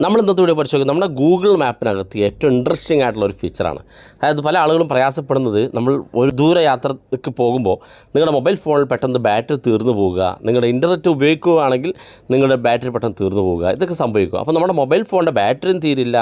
നമ്മൾ ഇന്നത്തെ വീഡിയോ പരിശോധിക്കും നമ്മുടെ ഗൂഗിൾ മാപ്പിനകത്ത് ഏറ്റവും ഇൻട്രസ്റ്റിംഗ് ആയിട്ടുള്ള ഒരു ഫീച്ചറാണ് അതായത് പല ആളുകളും പ്രയാസപ്പെടുന്നത് നമ്മൾ ഒരു ദൂര യാത്രയ്ക്ക് പോകുമ്പോൾ നിങ്ങളുടെ മൊബൈൽ ഫോണിൽ പെട്ടെന്ന് ബാറ്ററി തീർന്നു പോവുക നിങ്ങളുടെ ഇന്റർനെറ്റ് ഉപയോഗിക്കുകയാണെങ്കിൽ നിങ്ങളുടെ ബാറ്ററി പെട്ടെന്ന് തീർന്നു പോവുക ഇതൊക്കെ സംഭവിക്കും. അപ്പോൾ നമ്മുടെ മൊബൈൽ ഫോണിന്റെ ബാറ്ററിയും തീരില്ല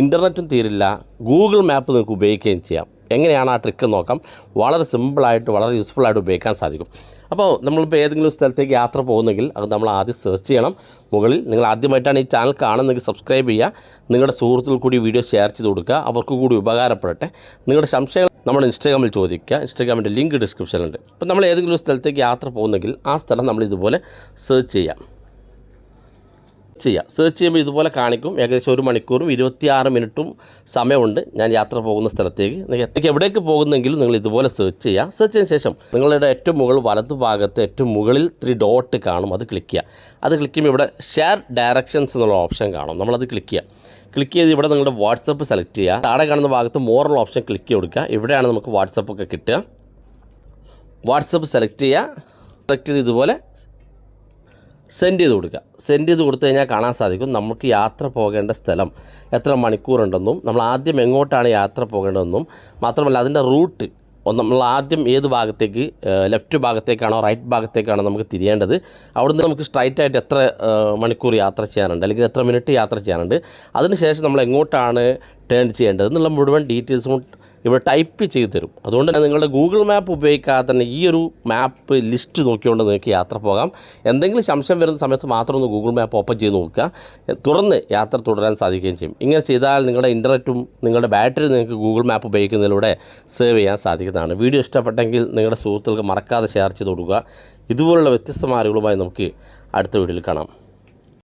ഇന്റർനെറ്റും തീരില്ല ഗൂഗിൾ മാപ്പ് നിങ്ങൾക്ക് ഉപയോഗിക്കുകയും ചെയ്യാം. എങ്ങനെയാണ് ആ ട്രിക്ക് നോക്കാം? വളരെ സിമ്പിളായിട്ട് വളരെ യൂസ്ഫുള്ളായിട്ട് ഉപയോഗിക്കാൻ സാധിക്കും. അപ്പോൾ നമ്മളിപ്പോൾ ഏതെങ്കിലും സ്ഥലത്തേക്ക് യാത്ര പോകുന്നെങ്കിൽ അത് നമ്മൾ ആദ്യം സെർച്ച് ചെയ്യണം. മുകളിൽ നിങ്ങൾ ആദ്യമായിട്ടാണ് ഈ ചാനൽ കാണുന്നെങ്കിൽ സബ്സ്ക്രൈബ് ചെയ്യുക. നിങ്ങളുടെ സുഹൃത്തുക്കൾ കൂടി വീഡിയോ ഷെയർ ചെയ്ത് കൊടുക്കുക. അവർക്ക് കൂടി ഉപകാരപ്പെടട്ടെ. നിങ്ങളുടെ സംശയങ്ങൾ നമ്മുടെ ഇൻസ്റ്റാഗ്രാമിൽ ചോദിക്കുക. ഇൻസ്റ്റാഗ്രാമിന്റെ ലിങ്ക് ഡിസ്ക്രിപ്ഷനിലുണ്ട് അപ്പോൾ നമ്മൾ ഏതെങ്കിലും സ്ഥലത്തേക്ക് യാത്ര പോകുന്നെങ്കിൽ ആ സ്ഥലം നമ്മൾ ഇതുപോലെ സെർച്ച് ചെയ്യാം. ചെയ്യാം. സെർച്ച് ചെയ്യുമ്പോൾ ഇതുപോലെ കാണിക്കും. ഏകദേശം ഒരു മണിക്കൂറും ഇരുപത്തിയാറ് മിനിറ്റും സമയമുണ്ട്. ഞാൻ യാത്ര പോകുന്ന സ്ഥലത്തേക്ക്. നിങ്ങൾക്ക് എവിടേക്ക് പോകുന്നെങ്കിലും നിങ്ങൾ ഇതുപോലെ സെർച്ച് ചെയ്യുക സെർച്ച് ചെയ്തതിന് ശേഷം നിങ്ങളുടെ ഏറ്റവും മുകളിൽ വലതു ഭാഗത്ത് ഏറ്റവും മുകളിൽ ത്രീ ഡോട്ട് കാണും. അത് ക്ലിക്ക് ചെയ്യുക. അത് ക്ലിക്ക് ചെയ്യുമ്പോൾ ഇവിടെ ഷെയർ ഡയറക്ഷൻസ് എന്നുള്ള ഓപ്ഷൻ കാണും. നമ്മളത് ക്ലിക്ക് ചെയ്യുക. ക്ലിക്ക് ചെയ്ത് ഇവിടെ നിങ്ങളുടെ വാട്സപ്പ് സെലക്ട് ചെയ്യുക. താഴെ കാണുന്ന ഭാഗത്ത് മോറുള്ള ഓപ്ഷൻ ക്ലിക്ക് കൊടുക്കുക. ഇവിടെയാണ് നമുക്ക് വാട്സപ്പ് ഒക്കെ കിട്ടുക. വാട്സപ്പ് സെലക്ട് ചെയ്യുക. സെലക്ട് ചെയ്ത് ഇതുപോലെ സെൻഡ് ചെയ്ത് കൊടുക്കുക. സെൻഡ് ചെയ്ത് കൊടുത്തു കഴിഞ്ഞാൽ കാണാൻ സാധിക്കും. നമുക്ക് യാത്ര പോകേണ്ട സ്ഥലം എത്ര മണിക്കൂറുണ്ടെന്നും നമ്മൾ ആദ്യം എങ്ങോട്ടാണ് യാത്ര പോകേണ്ടതെന്നും മാത്രമല്ല അതിന്റെ റൂട്ട് നമ്മൾ ആദ്യം ഏത് ഭാഗത്തേക്ക് ലെഫ്റ്റ് ഭാഗത്തേക്കാണോ റൈറ്റ് ഭാഗത്തേക്കാണോ നമുക്ക് തിരിയേണ്ടത്. അവിടുന്ന് നമുക്ക് സ്ട്രൈറ്റ് ആയിട്ട് എത്ര മണിക്കൂർ യാത്ര ചെയ്യാനുണ്ട് അല്ലെങ്കിൽ എത്ര മിനിറ്റ് യാത്ര ചെയ്യാനുണ്ട്. അതിനുശേഷം നമ്മൾ എങ്ങോട്ടാണ് ടേൺ ചെയ്യേണ്ടത് എന്നുള്ള മുഴുവൻ ഡീറ്റെയിൽസും ഇവിടെ ടൈപ്പ് ചെയ്ത് തരും. അതുകൊണ്ട് തന്നെ നിങ്ങളുടെ ഗൂഗിൾ മാപ്പ് ഉപയോഗിക്കാതെ തന്നെ ഈ ഒരു മാപ്പ് ലിസ്റ്റ് നോക്കിക്കൊണ്ട് നിങ്ങൾക്ക് യാത്ര പോകാം. എന്തെങ്കിലും സംശയം വരുന്ന സമയത്ത് മാത്രം ഒന്ന് ഗൂഗിൾ മാപ്പ് ഓപ്പൺ ചെയ്ത് നോക്കുക. തുറന്ന് യാത്ര തുടരാൻ സാധിക്കുകയും ചെയ്യും. ഇങ്ങനെ ചെയ്താൽ നിങ്ങളുടെ ഇന്റർനെറ്റും നിങ്ങളുടെ ബാറ്ററി നിങ്ങൾക്ക് ഗൂഗിൾ മാപ്പ് ഉപയോഗിക്കുന്നതിലൂടെ സേവ് ചെയ്യാൻ സാധിക്കുന്നതാണ്. വീഡിയോ ഇഷ്ടപ്പെട്ടെങ്കിൽ നിങ്ങളുടെ സുഹൃത്തുക്കൾക്ക് മറക്കാതെ ഷെയർ ചെയ്ത് കൊടുക്കുക. ഇതുപോലുള്ള വ്യത്യസ്തമായ അറിവുകളുമായി നമുക്ക് അടുത്ത വീഡിയോയിൽ കാണാം.